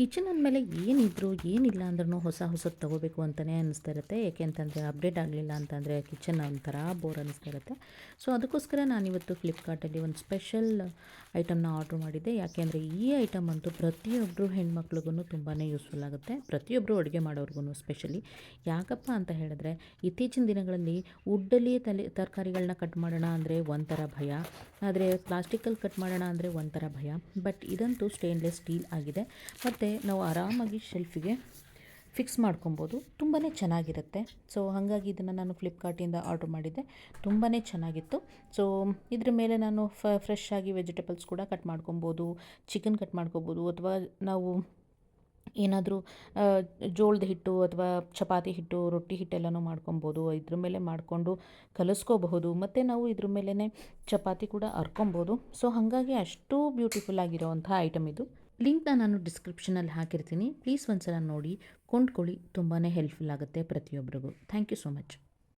Kitchen ಅಂದಮೇಲೆ ಏನಿದ್ರು, ಏನಿಲ್ಲ ಅಂದ್ರೂ ಹೊಸ ಹೊಸದು ತೊಗೋಬೇಕು ಅಂತಲೇ ಅನ್ನಿಸ್ತಾ ಇರುತ್ತೆ ಏಕೆ ಅಂತಂದರೆ ಅಪ್ಡೇಟ್ ಆಗಲಿಲ್ಲ ಅಂತಂದರೆ ಕಿಚನ್ ಒಂಥರ ಬೋರ್ ಅನ್ನಿಸ್ತಾ ಇರುತ್ತೆ ಸೊ ಅದಕ್ಕೋಸ್ಕರ ನಾನಿವತ್ತು ಫ್ಲಿಪ್ಕಾರ್ಟಲ್ಲಿ ಒಂದು ಸ್ಪೆಷಲ್ ಐಟಮ್ನ ಆರ್ಡ್ರ್ ಮಾಡಿದ್ದೆ. ಯಾಕೆಂದರೆ ಈ ಐಟಮ್ ಅಂತೂ ಪ್ರತಿಯೊಬ್ಬರು ಹೆಣ್ಮಕ್ಳಿಗೂ ತುಂಬಾ ಯೂಸ್ಫುಲ್ ಆಗುತ್ತೆ. ಪ್ರತಿಯೊಬ್ಬರು ಅಡುಗೆ ಮಾಡೋರ್ಗು ಸ್ಪೆಷಲಿ ಯಾಕಪ್ಪ ಅಂತ ಹೇಳಿದ್ರೆ, ಇತ್ತೀಚಿನ ದಿನಗಳಲ್ಲಿ ವುಡ್ಡಲ್ಲಿ ತಲೆ ತರಕಾರಿಗಳನ್ನ ಕಟ್ ಮಾಡೋಣ ಅಂದರೆ ಒಂಥರ ಭಯ. ಆದರೆ ಪ್ಲಾಸ್ಟಿಕಲ್ಲಿ ಕಟ್ ಮಾಡೋಣ ಅಂದರೆ ಒಂಥರ ಭಯ. ಬಟ್ ಇದಂತೂ ಸ್ಟೇನ್ಲೆಸ್ ಸ್ಟೀಲ್ ಆಗಿದೆ. ಮತ್ತು ನಾವು ಆರಾಮಾಗಿ ಶೆಲ್ಫಿಗೆ ಫಿಕ್ಸ್ ಮಾಡ್ಕೊಬೋದು. ತುಂಬಾ ಚೆನ್ನಾಗಿರುತ್ತೆ. ಸೊ ಹಾಗಾಗಿ ಇದನ್ನು ನಾನು ಫ್ಲಿಪ್ಕಾರ್ಟಿಂದ ಆರ್ಡ್ರ್ ಮಾಡಿದ್ದೆ. ತುಂಬಾ ಚೆನ್ನಾಗಿತ್ತು. ಸೊ ಇದ್ರ ಮೇಲೆ ನಾನು ಫ್ರೆಶ್ ಆಗಿ ವೆಜಿಟೇಬಲ್ಸ್ ಕೂಡ ಕಟ್ ಮಾಡ್ಕೊಬೋದು ಚಿಕನ್ ಕಟ್ ಮಾಡ್ಕೊಬೋದು, ಅಥವಾ ನಾವು ಏನಾದರೂ ಜೋಳದ ಹಿಟ್ಟು ಅಥವಾ ಚಪಾತಿ ಹಿಟ್ಟು, ರೊಟ್ಟಿ ಹಿಟ್ಟೆಲ್ಲನೂ ಮಾಡ್ಕೊಬೋದು. ಇದ್ರ ಮೇಲೆ ಮಾಡಿಕೊಂಡು ಕಲಿಸ್ಕೋಬಹುದು. ಮತ್ತು ನಾವು ಇದ್ರ ಮೇಲೇ ಚಪಾತಿ ಕೂಡ ಹರ್ಕೊಬೋದು ಸೊ ಹಾಗಾಗಿ ಅಷ್ಟು ಬ್ಯೂಟಿಫುಲ್ ಆಗಿರೋವಂಥ ಐಟಮ್ ಇದು. ಲಿಂಕ್ನ ನಾನು ಡಿಸ್ಕ್ರಿಪ್ಷನಲ್ಲಿ ಹಾಕಿರ್ತೀನಿ. ಪ್ಲೀಸ್ ಒಂದ್ಸಲ ನೋಡಿ. ಕೊಂಡ್ಕೊಳ್ಳಿ. ತುಂಬಾ ಹೆಲ್ಪ್ಫುಲ್ ಆಗುತ್ತೆ ಪ್ರತಿಯೊಬ್ಬರಿಗೂ ಥ್ಯಾಂಕ್ ಯು ಸೊ ಮಚ್.